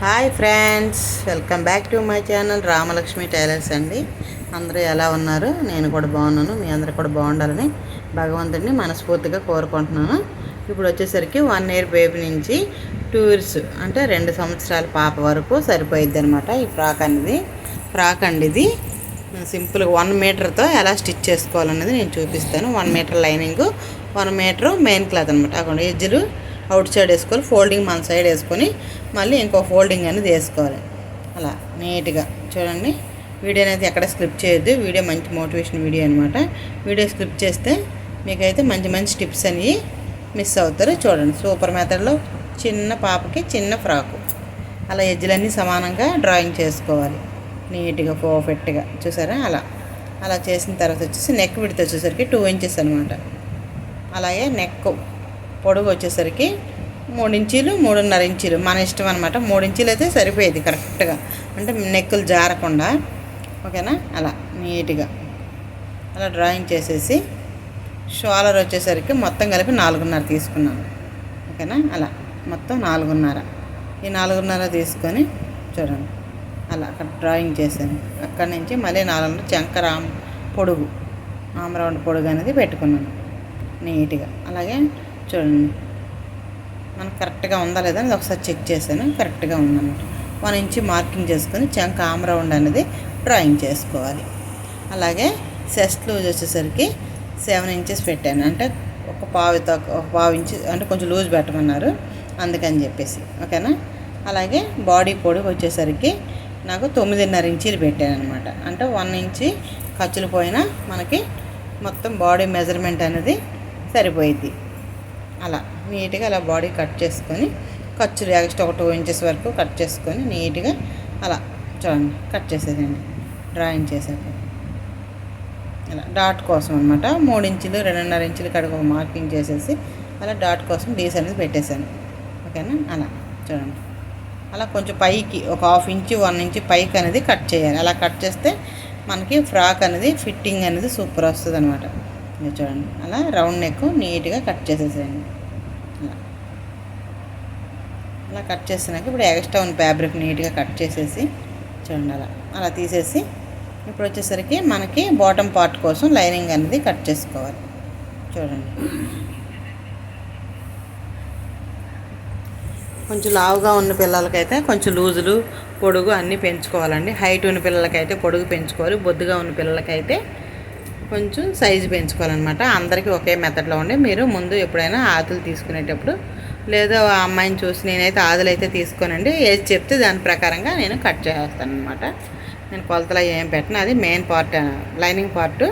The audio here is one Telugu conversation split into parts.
Hi friends welcome back to my channel Ramalakshmi tailors అండి. అందరూ ఎలా ఉన్నారు? నేను కూడా బాగున్నాను మీ అందరూ కూడా బాగుండాలని భగవంతుడిని మనస్ఫూర్తిగా కోరుకుంటున్నాను. ఇప్పుడు వచ్చేసరికి వన్ ఇయర్ బేబీ నుంచి టూ ఇయర్స్ అంటే రెండు సంవత్సరాల పాప వరకు సరిపోయిద్ది అనమాట ఈ ఫ్రాక్ అనేది. ఫ్రాక్ అండి ఇది. సింపుల్గా వన్ మీటర్తో ఎలా స్టిచ్ చేసుకోవాలనేది నేను చూపిస్తాను. One metre lining one metre main cloth అనమాట అక్కడ ఎజ్జులు అవుట్ సైడ్ వేసుకోవాలి ఫోల్డింగ్ మన సైడ్ వేసుకొని మళ్ళీ ఇంకో ఫోల్డింగ్ అనేది వేసుకోవాలి. అలా నీట్గా. చూడండి వీడియో అనేది ఎక్కడ స్క్రిప్ట్ చేయొద్దు. వీడియో మంచి మోటివేషన్ వీడియో అనమాట వీడియో స్క్రిప్ట్ చేస్తే మీకైతే మంచి మంచి టిప్స్ అనేవి మిస్ అవుతారు. చూడండి సూపర్ మెథడ్లో చిన్న పాపకి చిన్న ఫ్రాకు. అలా ఎజ్జులన్నీ సమానంగా డ్రాయింగ్ చేసుకోవాలి. నీట్గా పర్ఫెక్ట్గా. చూసారా? అలా. అలా చేసిన తర్వాత వచ్చేసి నెక్ విడితే వచ్చేసరికి టూ ఇంచెస్ అనమాట అలాగే నెక్ పొడుగు వచ్చేసరికి మూడు ఇంచీలు మూడున్నర ఇంచీలు. మన ఇష్టం అనమాట మూడు ఇంచీలు అయితే సరిపోయేది కరెక్ట్గా. అంటే నెక్కులు జారకుండా. ఓకేనా? అలా నీట్గా. అలా డ్రాయింగ్ చేసేసి షోలర్ వచ్చేసరికి మొత్తం కలిపి నాలుగున్నర తీసుకున్నాను. ఓకేనా? అలా. మొత్తం నాలుగున్నర. ఈ నాలుగున్నర తీసుకొని చూడండి. అలా అక్కడ డ్రాయింగ్ చేశాను. అక్కడి నుంచి మళ్ళీ నాలుగున్నర చంకరాం పొడుగు. ఆమరౌండ్ పొడుగు అనేది పెట్టుకున్నాను. నీట్గా. అలాగే చూడండి. మనకు కరెక్ట్గా ఉందా లేదా అనేది ఒకసారి చెక్ చేశాను. కరెక్ట్గా ఉందన్నమాట. వన్ ఇంచ్ మార్కింగ్ చేసుకొని చంక ఆమ్రౌండ్ అనేది డ్రాయింగ్ చేసుకోవాలి. అలాగే సెస్ట్ లూజ్ వచ్చేసరికి సెవెన్ ఇంచెస్ పెట్టాను. అంటే ఒక పావు ఒక పావు ఇంచ్ అంటే కొంచెం లూజ్ పెట్టమన్నారు. అందుకని చెప్పేసి. ఓకేనా? అలాగే బాడీ పొడుగు వచ్చేసరికి నాకు తొమ్మిదిన్నర ఇంచీలు పెట్టాను అనమాట అంటే వన్ ఇంచి ఖర్చులు పోయినా మనకి మొత్తం బాడీ మెజర్మెంట్ అనేది సరిపోయిద్ది. అలా నీట్గా అలా బాడీ కట్ చేసుకొని ఖర్చులు ఎక్స్ట్రా ఒక టూ ఇంచెస్ వరకు కట్ చేసుకొని నీట్గా అలా చూడండి కట్ చేసేదండి డ్రాయింగ్ చేసాక అలా డాట్ కోసం అనమాట మూడు ఇంచులు రెండున్నర ఇంచులు కడుగు ఒక మార్కింగ్ చేసేసి అలా డాట్ కోసం డీస్ అనేది పెట్టేశాను. ఓకేనా? అలా చూడండి. అలా కొంచెం పైకి ఒక హాఫ్ ఇంచు వన్ ఇంచు పైకి అనేది కట్ చేయాలి. అలా కట్ చేస్తే మనకి ఫ్రాక్ అనేది ఫిట్టింగ్ అనేది సూపర్ వస్తుంది అనమాట ఇది చూడండి. అలా రౌండ్ నెక్ నీట్గా కట్ చేసేసేయండి. అలా. అలా కట్ చేసినాక ఇప్పుడు ఎక్స్ట్రా ఉన్న ఫ్యాబ్రిక్ నీట్గా కట్ చేసేసి చూడండి అలా. అలా తీసేసి ఇప్పుడు వచ్చేసరికి మనకి బాటమ్ పార్ట్ కోసం లైనింగ్ అనేది కట్ చేసుకోవాలి. చూడండి. కొంచెం లావుగా ఉన్న పిల్లలకైతే కొంచెం లూజులు పొడుగు అన్నీ పెంచుకోవాలండి. హైట్ ఉన్న పిల్లలకైతే పొడుగు పెంచుకోవాలి. బొద్దుగా ఉన్న పిల్లలకైతే కొంచెం సైజు పెంచుకోవాలన్నమాట. అందరికీ ఒకే మెథడ్లో ఉండి మీరు ముందు ఎప్పుడైనా ఆదులు తీసుకునేటప్పుడు లేదా ఆ అమ్మాయిని చూసి నేనైతే ఆదులు అయితే తీసుకోనండి. ఏది చెప్తే దాని ప్రకారంగా నేను కట్ చేస్తాను అనమాట నేను కొలతలు ఏం పెట్టినా. అది మెయిన్ పార్ట్ లైనింగ్ పార్ట్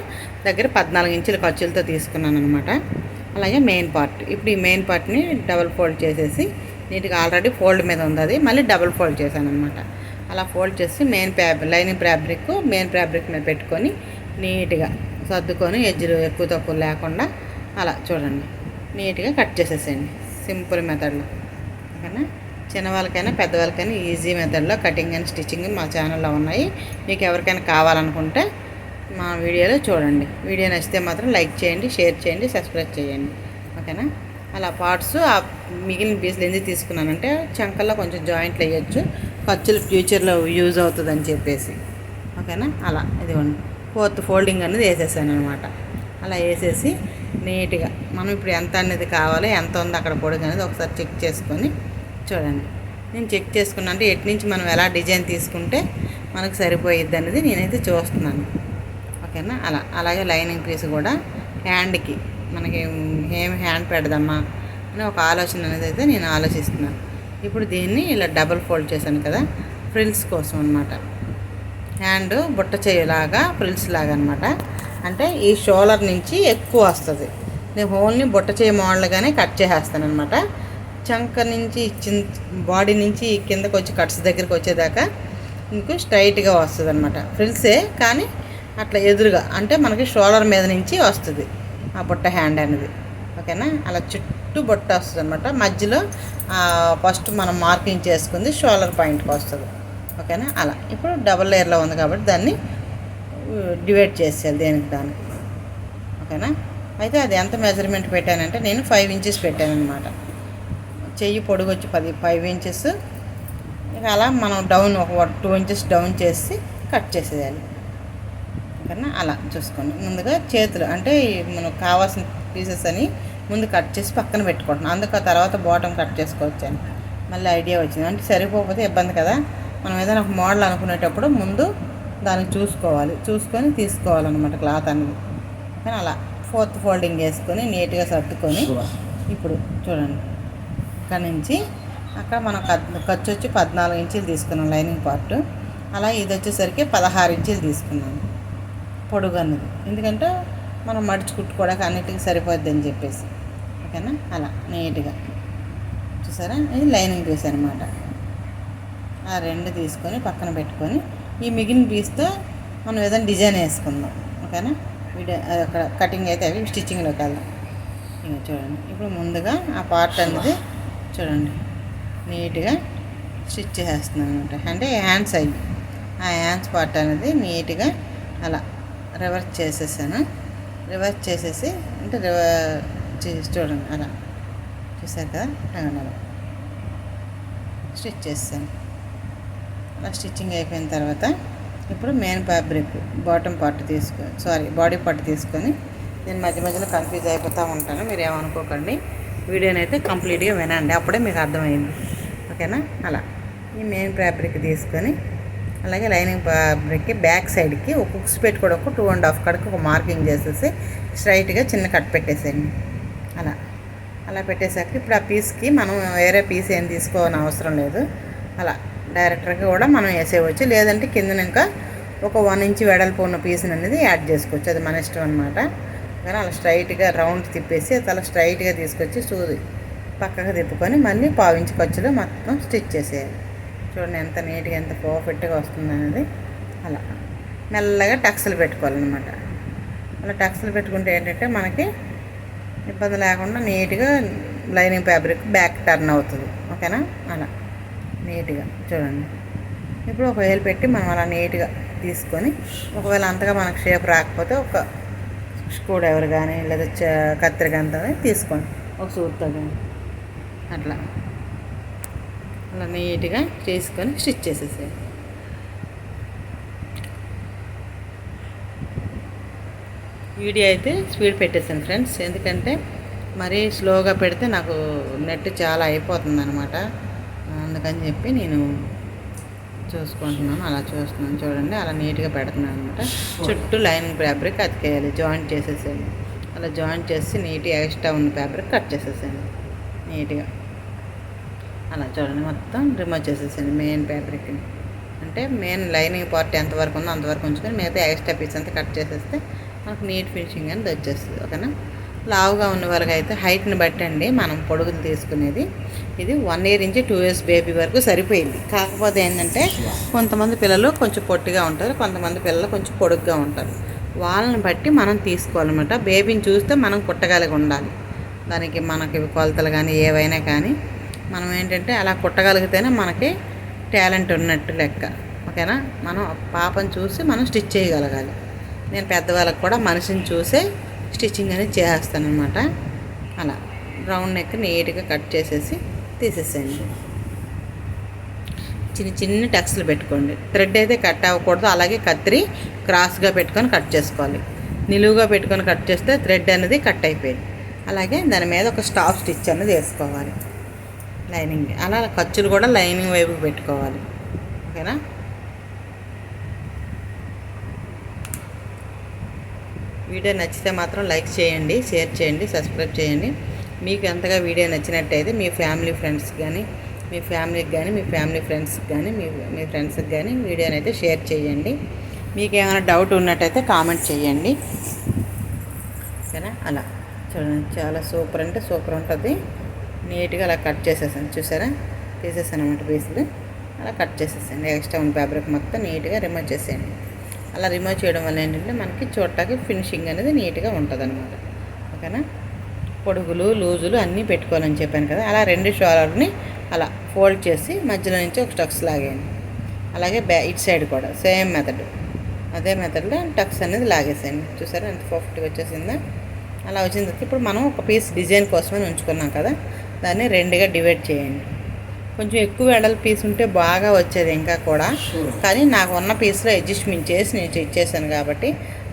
దగ్గర పద్నాలుగు ఇంచుల ఖర్చులతో తీసుకున్నాను అనమాట అలాగే మెయిన్ పార్ట్ ఇప్పుడు ఈ మెయిన్ పార్ట్ని డబుల్ ఫోల్డ్ చేసేసి నీట్గా ఆల్రెడీ ఫోల్డ్ మీద ఉంది అది. మళ్ళీ డబుల్ ఫోల్డ్ చేశాను అనమాట అలా ఫోల్డ్ చేసి main fabric lining fabric main fabric మీద పెట్టుకొని నీట్గా సర్దుకొని ఎజ్జులు ఎక్కువ తక్కువ లేకుండా అలా చూడండి. నీట్గా కట్ చేసేసేయండి. సింపుల్ మెథడ్లో. ఓకేనా? చిన్నవాళ్ళకైనా పెద్దవాళ్ళకైనా ఈజీ మెథడ్లో కటింగ్ అండ్ స్టిచ్చింగ్ మా ఛానల్లో ఉన్నాయి. మీకు ఎవరికైనా కావాలనుకుంటే మా వీడియోలో చూడండి. వీడియో నచ్చితే మాత్రం లైక్ చేయండి షేర్ చేయండి సబ్స్క్రైబ్ చేయండి. ఓకేనా? అలా పార్ట్స్ ఆ మిగిలిన పీసులు ఎందుకు తీసుకున్నానంటే చంకల్లో కొంచెం జాయింట్లు వేయచ్చు. ఖర్చులు ఫ్యూచర్లో యూజ్ అవుతుందని చెప్పేసి. ఓకేనా? అలా ఇదిగోండి. ఫోర్త్ ఫోల్డింగ్ అనేది వేసేసాను అనమాట అలా వేసేసి నీట్గా మనం ఇప్పుడు ఎంత అనేది కావాలో ఎంత ఉంది అక్కడ పొడుగు అనేది ఒకసారి చెక్ చేసుకొని చూడండి. నేను చెక్ చేసుకున్నా అంటే ఎటు నుంచి మనం ఎలా డిజైన్ తీసుకుంటే మనకు సరిపోయిద్ది అనేది నేనైతే చూస్తున్నాను. ఓకేనా? అలా. అలాగే లైనింగ్ పీస్ కూడా హ్యాండ్కి మనకి ఏం హ్యాండ్ పెడదామా అని ఒక ఆలోచన అనేది అయితే నేను ఆలోచిస్తున్నాను. ఇప్పుడు దీన్ని ఇలా డబల్ ఫోల్డ్ చేశాను కదా ఫ్రిల్స్ కోసం అనమాట హ్యాండ్ బుట్ట చేయలాగా ఫ్రిల్స్ లాగా అనమాట అంటే ఈ షోలర్ నుంచి ఎక్కువ వస్తుంది. నేను ఓన్లీ బుట్ట చేయ మోడల్గానే కట్ చేసేస్తాను అనమాట చంక నుంచి చిన్ బాడీ నుంచి కిందకు వచ్చి కట్స్ దగ్గరికి వచ్చేదాకా మీకు స్ట్రైట్గా వస్తుంది అనమాట ఫ్రిల్సే కానీ అట్లా ఎదురుగా అంటే మనకి షోలర్ మీద నుంచి వస్తుంది ఆ బుట్ట హ్యాండ్ అనేది. ఓకేనా? అలా చుట్టూ బుట్ట వస్తుంది అనమాట మధ్యలో ఫస్ట్ మనం మార్కింగ్ చేసుకుంది షోలర్ పాయింట్కి వస్తుంది. ఓకేనా? అలా. ఇప్పుడు డబల్ లేయర్లో ఉంది కాబట్టి దాన్ని డివైడ్ చేసేయాలి దేనికి దానికి. ఓకేనా? అయితే అది ఎంత మెజర్మెంట్ పెట్టానంటే నేను ఫైవ్ ఇంచెస్ పెట్టాను అనమాట చెయ్యి పొడుగు వచ్చి పది ఫైవ్ ఇంచెస్ ఇక అలా మనం డౌన్ ఒక టూ ఇంచెస్ డౌన్ చేసి కట్ చేసేయాలి. ఓకేనా? అలా చూసుకోండి. ముందుగా చేతులు అంటే మనకు కావాల్సిన పీసెస్ అని ముందు కట్ చేసి పక్కన పెట్టుకుంటున్నాను అందుకు ఆ తర్వాత బాటమ్ కట్ చేసుకోవచ్చు అని మళ్ళీ ఐడియా వచ్చింది. అంటే సరిపోకపోతే ఇబ్బంది కదా? మనం ఏదైనా ఒక మోడల్ అనుకునేటప్పుడు ముందు దాన్ని చూసుకోవాలి. చూసుకొని తీసుకోవాలన్నమాట క్లాత్ అనేది. కానీ అలా ఫోర్త్ ఫోల్డింగ్ చేసుకొని నీట్గా సర్దుకొని ఇప్పుడు చూడండి. ఇక్కడ నుంచి అక్కడ మనం ఖర్చు వచ్చి పద్నాలుగు ఇంచులు తీసుకున్నాం లైనింగ్ పార్ట్. అలా ఇది వచ్చేసరికి పదహారు ఇంచులు తీసుకున్నాను. పొడుగు అన్నది ఎందుకంటే మనం మడిచి కుట్టుకోవడానికి అన్నిటికీ సరిపోద్ది అని చెప్పేసి. ఓకేనా? అలా నీట్గా. చూసారా? ఇది లైనింగ్ పీస్ అనమాట ఆ రెండు తీసుకొని పక్కన పెట్టుకొని ఈ మిగిలిన పీస్తో మనం ఏదైనా డిజైన్ వేసుకుందాం. ఓకేనా? వీడియో అక్కడ కటింగ్ అయితే అవి స్టిచ్చింగ్లోకి వెళ్దాం. ఇక చూడండి. ఇప్పుడు ముందుగా ఆ పార్ట్ అనేది చూడండి. నీట్గా స్టిచ్ చేసేస్తున్నాను అనమాట. అంటే హ్యాండ్స్ అయ్యి ఆ హ్యాండ్స్ పార్ట్ అనేది నీట్గా అలా రివర్స్ చేసేసాను. రివర్స్ చేసేసి అంటే రివర్ చూడండి అలా. చూసారు కదా? అలా. స్టిచ్ చేస్తాను స్టిచ్చింగ్ అయిపోయిన తర్వాత ఇప్పుడు మెయిన్ ఫ్యాబ్రిక్ బాటమ్ పార్ట్ తీసుకొని సారీ బాడీ పార్ట్ తీసుకొని నేను మధ్య మధ్యలో కన్ఫ్యూజ్ అయిపోతూ ఉంటాను. మీరు ఏమనుకోకండి. వీడియోని అయితే కంప్లీట్గా వినండి. అప్పుడే మీకు అర్థమైంది. ఓకేనా? అలా. ఈ మెయిన్ ఫ్యాబ్రిక్ తీసుకొని అలాగే లైనింగ్ ఫ్యాబ్రిక్కి బ్యాక్ సైడ్కి ఒక కుక్స్ పెట్టుకోవడం ఒక టూ అండ్ హాఫ్ కడకు ఒక మార్కింగ్ చేసేసి స్ట్రైట్గా చిన్న కట్ పెట్టేసేయండి. అలా. అలా పెట్టేసాక ఇప్పుడు ఆ పీస్కి మనం వేరే పీస్ ఏం తీసుకోవాలని అవసరం లేదు. అలా. డైరెక్టర్గా కూడా మనం వేసేయవచ్చు. లేదంటే కింద ఇంకా ఒక వన్ ఇంచ్ వెడల్పు ఉన్న పీస్ అనేది యాడ్ చేసుకోవచ్చు. అది మన ఇష్టం అనమాట కానీ అలా స్ట్రైట్గా రౌండ్ తిప్పేసి చాలా అలా స్ట్రైట్గా తీసుకొచ్చి సూది పక్కకు తిప్పుకొని మళ్ళీ పావించి ఖర్చులో మొత్తం స్టిచ్ చేసేయాలి. చూడండి ఎంత నీట్గా ఎంత పర్ఫెక్ట్గా వస్తుంది అనేది. అలా మెల్లగా టక్స్లు పెట్టుకోవాలన్నమాట. అలా టక్స్లు పెట్టుకుంటే ఏంటంటే మనకి ఇబ్బంది లేకుండా నీట్గా లైనింగ్ ఫ్యాబ్రిక్ బ్యాక్ టర్న్ అవుతుంది. ఓకేనా? అలా. నీట్గా చూడండి. ఇప్పుడు ఒక వేలు పెట్టి మనం అలా నీట్గా తీసుకొని ఒకవేళ అంతగా మనకు షేప్ రాకపోతే ఒక స్క్రూ డ్రైవర్ కానీ లేదా చ- కత్తెర కానీ తీసుకోండి. ఒక సూట్తో కానీ అట్లా. అలా నీట్గా చేసుకొని స్టిచ్ చేసేసేయాలి వీడియో అయితే స్పీడ్ పెట్టేసాను ఫ్రెండ్స్. ఎందుకంటే మరీ స్లోగా పెడితే నాకు నెట్ చాలా అయిపోతుంది అనమాట అందుకని చెప్పి నేను చూసుకుంటున్నాను అలా చూస్తున్నాను. చూడండి అలా నీట్గా పెడుతున్నాను అనమాట చుట్టూ లైన్ ఫ్యాబ్రిక్ అతికేయాలి జాయింట్ చేసేసాను అలా జాయింట్ చేసి నీట్గా ఎక్స్ట్రా ఉన్న ఫ్యాబ్రిక్ కట్ చేసేసాను నీట్గా. అలా చూడండి మొత్తం రిమూవ్ చేసేసాను మెయిన్ ఫ్యాబ్రిక్ని. అంటే మెయిన్ లైనింగ్ పార్ట్ ఎంతవరకు ఉందో అంతవరకు ఉంచుకొని మిగతా ఎక్స్ట్రా పీస్ అంతా కట్ చేసేస్తే మనకు నీట్ ఫినిషింగ్ అనేది వచ్చేస్తుంది ఓకేనా? లావుగా ఉన్న వాళ్ళకి అయితే హైట్ని బట్టి అండి మనం పొడుగులు తీసుకునేది. ఇది వన్ ఇయర్ నుంచి టూ ఇయర్స్ బేబీ వరకు సరిపోయింది. కాకపోతే ఏంటంటే కొంతమంది పిల్లలు కొంచెం పొట్టిగా ఉంటారు. కొంతమంది పిల్లలు కొంచెం పొడుగ్గా ఉంటారు. వాళ్ళని బట్టి మనం తీసుకోవాలన్నమాట. బేబీని చూస్తే మనం కుట్టగలిగి ఉండాలి. దానికి మనకి కొలతలు కానీ ఏవైనా కానీ మనం ఏంటంటే అలా కుట్టగలిగితేనే మనకి టాలెంట్ ఉన్నట్టు లెక్క. ఓకేనా? మనం పాపను చూసి మనం స్టిచ్ చేయగలగాలి. నేను పెద్దవాళ్ళకి కూడా మనిషిని చూసే స్టిచ్చింగ్ అనేది చేస్తాను అనమాట అలా. రౌండ్ నెక్ నీట్గా కట్ చేసేసి తీసేసేయండి. చిన్న చిన్న టక్స్లు పెట్టుకోండి. థ్రెడ్ అయితే కట్ అవ్వకూడదు. అలాగే కత్తిరి క్రాస్గా పెట్టుకొని కట్ చేసుకోవాలి. నిలువుగా పెట్టుకొని కట్ చేస్తే థ్రెడ్ అనేది కట్ అయిపోయింది. అలాగే దాని మీద ఒక స్టాఫ్ స్టిచ్ అనేది వేసుకోవాలి. లైనింగ్. అలా ఖర్చులు కూడా లైనింగ్ వైపు పెట్టుకోవాలి. ఓకేనా? వీడియో నచ్చితే మాత్రం లైక్ చేయండి షేర్ చేయండి సబ్స్క్రైబ్ చేయండి. మీకు ఎంతగా వీడియో నచ్చినట్టయితే మీ ఫ్యామిలీ ఫ్రెండ్స్ కానీ మీ ఫ్యామిలీకి కానీ మీ ఫ్యామిలీ ఫ్రెండ్స్కి కానీ మీ మీ ఫ్రెండ్స్కి కానీ వీడియోని అయితే షేర్ చేయండి. మీకు ఏమైనా డౌట్ ఉన్నట్టయితే కామెంట్ చేయండి. ఓకేనా అలా. చూడండి చాలా సూపర్ అంటే సూపర్ ఉంటుంది. నీట్గా అలా కట్ చేసేసాను. చూసారా? తీసేసాను అనమాట పీసులు అలా కట్ చేసేసాను ఎక్స్ట్రా ఉన్న ఫ్యాబ్రిక్ మొత్తం నీట్గా రిమూవ్ చేసేయండి. అలా రిమూవ్ చేయడం వల్ల ఏంటంటే మనకి చూడటానికి ఫినిషింగ్ అనేది నీట్గా ఉంటుంది అనమాట ఓకేనా? పొడుగులు లూజులు అన్నీ పెట్టుకోవాలని చెప్పాను కదా. అలా రెండు షోలర్ని అలా ఫోల్డ్ చేసి మధ్యలో నుంచి ఒక టక్స్ లాగేయండి. అలాగే బ్యా ఇటు సైడ్ కూడా సేమ్ మెథడ్ అదే మెథడ్లో టక్స్ అనేది లాగేసేయండి. చూసారా? ఎంత పర్ఫెక్ట్గా వచ్చేసిందా? అలా వచ్చిన తర్వాత ఇప్పుడు మనం ఒక పీస్ డిజైన్ కోసమని ఉంచుకున్నాం కదా. దాన్ని రెండుగా డివైడ్ చేయండి. కొంచెం ఎక్కువ వెడల్ పీస్ ఉంటే బాగా వచ్చేది ఇంకా కూడా. కానీ నాకు ఉన్న పీస్లో అడ్జస్ట్మెంట్ చేసి నేను ఇచ్చేసాను కాబట్టి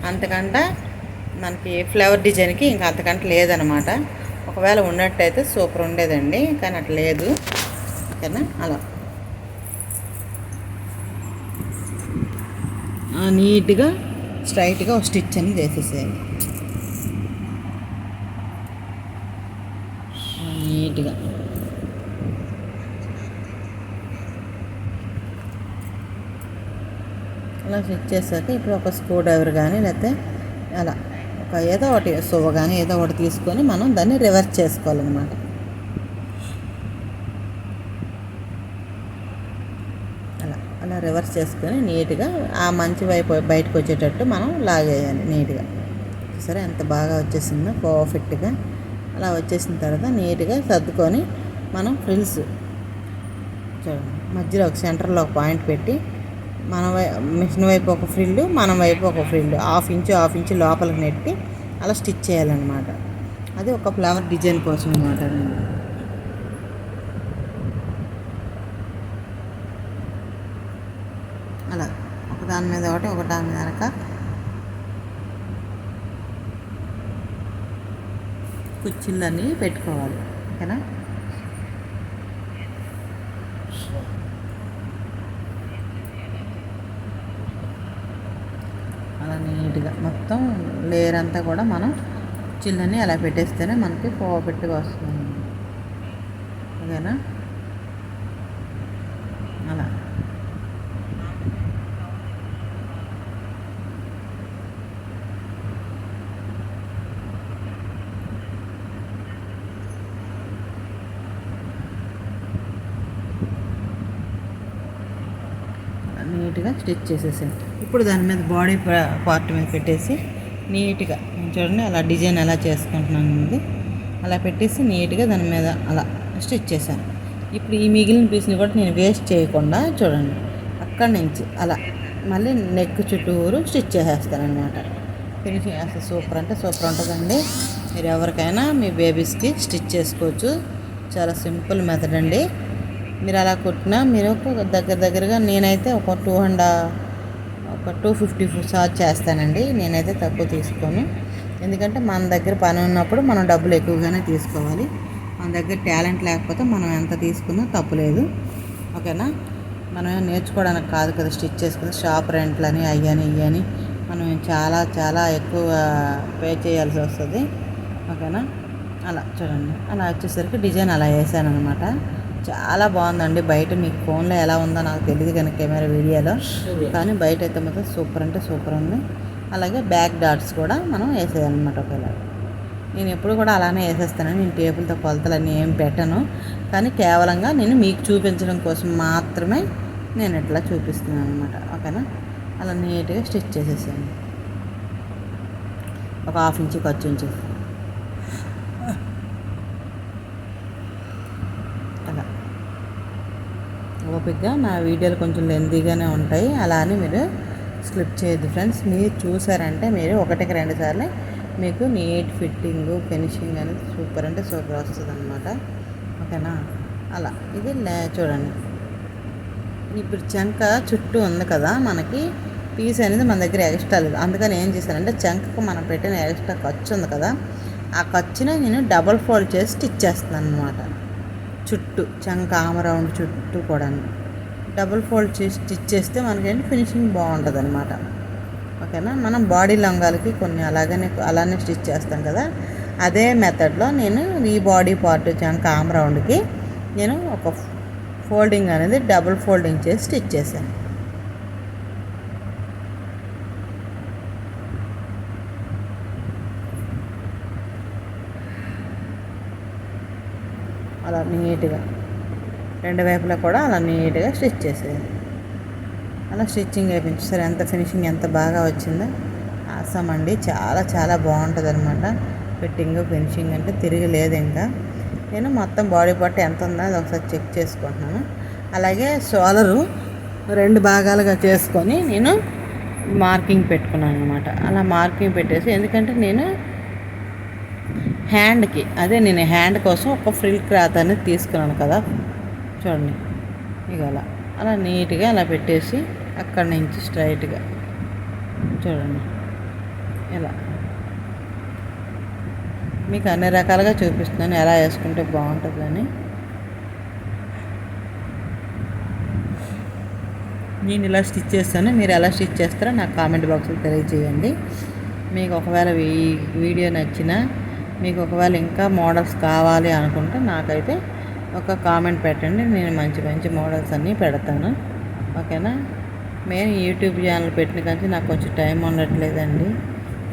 అంతకంటే మనకి ఫ్లవర్ డిజైన్కి ఇంకా అంతకంటే లేదనమాట. ఒకవేళ ఉన్నట్టయితే సూపర్ ఉండేదండి కానీ అట్లా లేదు. ఓకేనా? అలా. నీట్గా స్ట్రైట్గా స్టిచ్ అని చేసేసేయాలి ఆ, నీట్గా అలా స్టిచ్ చేశాక ఇప్పుడు ఒక స్క్రూ డ్రైవర్ కానీ లేకపోతే అలా ఒక ఏదో ఒకటి సువ్వ కానీ ఏదో ఒకటి తీసుకొని మనం దాన్ని రివర్స్ చేసుకోవాలన్నమాట. అలా అలా రివర్స్ చేసుకొని నీట్గా ఆ మంచి వైపు బయటకు వచ్చేటట్టు మనం లాగేయాలి నీట్గా. సరే ఎంత బాగా వచ్చేసిందో పర్ఫెక్ట్గా అలా వచ్చేసిన తర్వాత నీట్గా సర్దుకొని మనం ఫ్రిల్స్ చూడండి మధ్యలో ఒక సెంటర్లో ఒక పాయింట్ పెట్టి మన వై మిషన్ వైపు ఒక ఫ్రిల్ మన వైపు ఒక frill half inch half inch లోపలికి నెట్టి అలా స్టిచ్ చేయాలన్నమాట. అది ఒక ఫ్లవర్ డిజైన్ కోసం అనమాట అలా. ఒక దాని మీద ఒకటి ఒక దాని మీద వెనక. కుర్చీలన్నీ పెట్టుకోవాలి. ఓకేనా అలా నీట్గా మొత్తం లేయర్ అంతా కూడా మనం చిల్లని అలా పెట్టేస్తేనే మనకి పర్ఫెక్ట్గా వస్తుంది ఓకేనా అలా నీట్గా స్టిచ్ చేసేసాను. ఇప్పుడు దాని మీద బాడీ పార్ట్ మీద పెట్టేసి నీట్గా చూడండి అలా డిజైన్ ఎలా చేసుకుంటున్నాను అనేది. అలా పెట్టేసి నీట్గా దాని మీద అలా స్టిచ్ చేశాను. ఇప్పుడు ఈ మిగిలిన పీస్ని కూడా నేను వేస్ట్ చేయకుండా చూడండి అక్కడి నుంచి అలా మళ్ళీ నెక్ చుట్టూరు స్టిచ్ చేసేస్తానమాట ఫినిషింగ్ అసలు సూపర్ అంటే సూపర్ ఉంటుందండి. మీరు ఎవరికైనా మీ బేబీస్కి స్టిచ్ చేసుకోవచ్చు. చాలా సింపుల్ మెథడ్ అండి. మీరు అలా కొట్టినా మీరు ఒక దగ్గర దగ్గరగా నేనైతే ఒక టూ హండ్రెడ్ ఒక టూ ఫిఫ్టీ ఛార్జ్ చేస్తానండి. నేనైతే తక్కువ తీసుకోను. ఎందుకంటే మన దగ్గర పని ఉన్నప్పుడు మనం డబ్బులు ఎక్కువగానే తీసుకోవాలి. మన దగ్గర టాలెంట్ లేకపోతే మనం ఎంత తీసుకున్నా తప్పులేదు ఓకేనా? మనం ఏం నేర్చుకోవడానికి కాదు కదా స్టిచ్ చేసుకుని షాప్ రెంట్లు అని అయ్యని ఇయ్యని మనం చాలా చాలా ఎక్కువ పే చేయాల్సి వస్తుంది. ఓకేనా? అలా చూడండి. అలా వచ్చేసరికి డిజైన్ అలా వేసాను అనమాట చాలా బాగుందండి. బయట మీకు ఫోన్లో ఎలా ఉందో నాకు తెలియదు కానీ కెమెరా వీడియోలో. కానీ బయట అయితే మాత్రం సూపర్ అంటే సూపర్ ఉంది. అలాగే బ్యాక్ డాట్స్ కూడా మనం వేసేయాలన్నమాట ఒకవేళ. నేను ఎప్పుడు కూడా అలానే వేసేస్తాను నేను టేబుల్తో కొలతలన్నీ ఏం పెట్టను. కానీ కేవలంగా నేను మీకు చూపించడం కోసం మాత్రమే నేను ఇట్లా చూపిస్తున్నాను అనమాట ఓకేనా? అలా నీట్గా స్టిచ్ చేసేసాను ఒక హాఫ్ ఇంచ్ ఖర్చు ఉంచేసి అలా ఓపిక్గా నా వీడియోలు కొంచెం లెందీగానే ఉంటాయి. అలా అని మీరు స్లిప్ చేయొద్దు ఫ్రెండ్స్ మీరు చూసారంటే మీరు ఒకటికి రెండు సార్లు మీకు నీట్ ఫిట్టింగ్ ఫినిషింగ్ అనేది సూపర్ అంటే సూపర్ వస్తుంది అనమాట ఓకేనా? అలా. ఇది లే- చూడండి. ఇప్పుడు చంక చుట్టూ ఉంది కదా మనకి. పీస్ అనేది మన దగ్గర ఎక్స్ట్రా లేదు. అందుకని ఏం చేశానంటే చంకకు మనం పెట్టిన ఎక్స్ట్రా ఖర్చు ఉంది కదా. ఆ ఖర్చునే నేను డబల్ ఫోల్డ్ చేసి స్టిచ్ చేస్తున్నాను అనమాట చుట్టూ చంక ఆమ రౌండ్ చుట్టూ కూడా డబుల్ ఫోల్డ్ చేసి స్టిచ్ చేస్తే మనకేంటి ఫినిషింగ్ బాగుంటుంది అనమాట ఓకేనా? మనం బాడీ లంగాలకి కొన్ని అలాగనే అలానే స్టిచ్ చేస్తాం కదా. అదే మెథడ్లో నేను ఈ బాడీ పార్ట్ చంక ఆమ రౌండ్కి నేను ఒక ఫోల్డింగ్ అనేది డబుల్ ఫోల్డింగ్ చేసి స్టిచ్ చేశాను. అలా నీట్గా. రెండు వైపులా కూడా అలా నీట్గా స్టిచ్ చేసేది అలా స్టిచ్చింగ్ వేయించి సరే ఎంత ఫినిషింగ్ ఎంత బాగా వచ్చిందో ఆసం అండి. చాలా చాలా బాగుంటుంది అనమాట ఫిట్టింగ్ ఫినిషింగ్ అంటే తిరగలేదు ఇంకా. నేను మొత్తం బాడీ పార్ట్ ఎంత ఉందో అది ఒకసారి చెక్ చేసుకుంటున్నాను. అలాగే సోలరు రెండు భాగాలుగా చేసుకొని నేను మార్కింగ్ పెట్టుకున్నాను అనమాట అలా మార్కింగ్ పెట్టేసి ఎందుకంటే నేను హ్యాండ్కి. అదే నేను హ్యాండ్ కోసం ఒక ఫ్రిల్ క్లాత్ అనేది తీసుకున్నాను కదా. చూడండి. ఇక అలా. అలా నీట్గా అలా పెట్టేసి అక్కడి నుంచి స్ట్రైట్గా. చూడండి. ఇలా. మీకు అన్ని రకాలుగా చూపిస్తున్నాను. ఎలా వేసుకుంటే బాగుంటుందని. నేను ఇలా స్టిచ్ చేస్తాను. మీరు ఎలా స్టిచ్ చేస్తారో నాకు కామెంట్ బాక్స్లో తెలియజేయండి. మీకు ఒకవేళ ఈ వీడియో నచ్చినా మీకు ఒకవేళ ఇంకా మోడల్స్ కావాలి అనుకుంటే నాకైతే ఒక కామెంట్ పెట్టండి. నేను మంచి మంచి మోడల్స్ అన్నీ పెడతాను. ఓకేనా? నేను యూట్యూబ్ ఛానల్ పెట్టిన కానీ నాకు కొంచెం టైం ఉండట్లేదండి.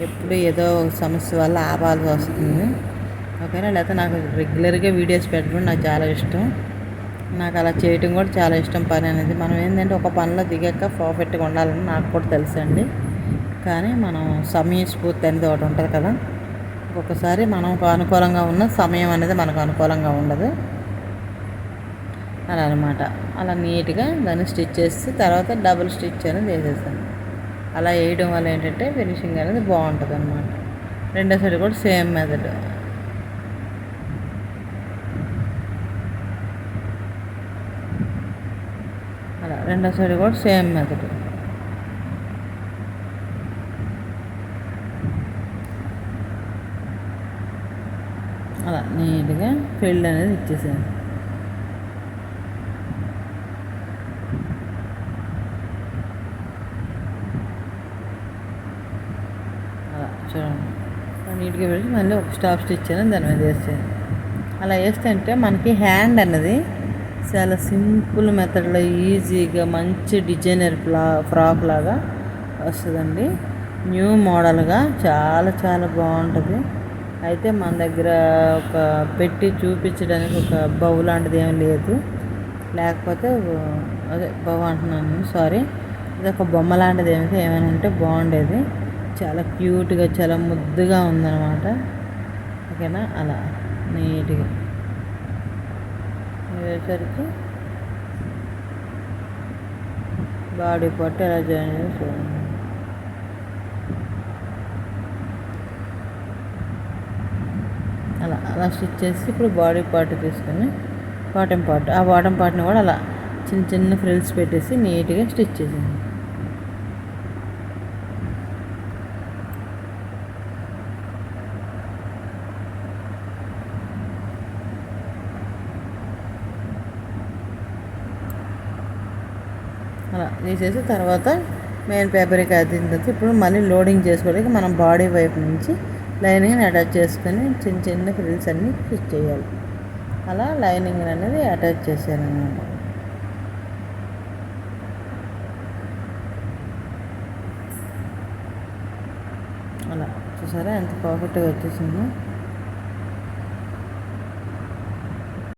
ఎప్పుడు ఏదో సమస్య వల్ల ఆపాల్సి వస్తుంది. ఓకేనా? లేకపోతే నాకు రెగ్యులర్గా వీడియోస్ పెట్టడం నాకు చాలా ఇష్టం. నాకు అలా చేయటం కూడా చాలా ఇష్టం పని అనేది. మనం ఏంటంటే ఒక పనిలో దిగాక పర్ఫెక్ట్గా ఉండాలని నాకు కూడా తెలుసండి. కానీ మనం సమయ స్ఫూర్తి అనేది ఒకటి ఉంటుంది కదా. ఒక్కొక్కసారి మనకు అనుకూలంగా ఉన్న సమయం అనేది మనకు అనుకూలంగా ఉండదు. అలా అనమాట అలా నీట్గా దాన్ని స్టిచ్ చేసి తర్వాత డబుల్ స్టిచ్ అనేది వేసేసాను అలా వేయడం వల్ల ఏంటంటే ఫినిషింగ్ అనేది బాగుంటుంది అనమాట రెండో సైడ్ కూడా సేమ్ మెథడ్. అలా రెండో సైడ్ కూడా సేమ్ మెథడ్ అలా నీట్గా ఫీల్డ్ అనేది ఇచ్చేసాను అలా చూడండి. నీట్గా పెట్టి మళ్ళీ ఒక స్టాప్ స్టిచ్ అని దాని మీద వేసాను అలా వేస్తుంటే మనకి హ్యాండ్ అన్నది చాలా సింపుల్ మెథడ్లో ఈజీగా మంచి డిజైనర్ ఫ్లా ఫ్రాక్ లాగా వస్తుందండి. న్యూ మోడల్గా చాలా చాలా బాగుంటుంది. అయితే మన దగ్గర ఒక పెట్టి చూపించడానికి ఒక బౌ లాంటిది ఏం లేదు. లేకపోతే అదే బౌ అంటున్నాను సారీ ఇది ఒక బొమ్మ లాంటిది ఏమైతే ఏమైనా ఉంటే బాగుండేది. చాలా క్యూట్గా చాలా ముద్దుగా ఉందన్నమాట. ఓకేనా? అలా నీట్గా. వేసరికి బాడీ పట్టు ఎలా జాయిన్ చేసి చూడండి. అలా అలా స్టిచ్ చేసి ఇప్పుడు బాడీ పార్ట్ తీసుకొని బాటమ్ పార్ట్ ఆ బాటమ్ పార్ట్ని కూడా అలా చిన్న చిన్న ఫ్రిల్స్ పెట్టేసి నీట్గా స్టిచ్ చేసాను అలా తీసేసి తర్వాత మెయిన్ పేపర్కి అదిన తర్వాత ఇప్పుడు మళ్ళీ లోడింగ్ చేసుకోవడానికి మనం బాడీ వైపు నుంచి లైనింగ్ని అటాచ్ చేసుకొని చిన్న చిన్న ఫ్రిల్స్ అన్నీ స్టిచ్ చేయాలి. అలా లైనింగ్ అనేది అటాచ్ చేశాను అనమాట అలా చూసారా ఎంత పర్ఫెక్ట్గా వచ్చేసిందో?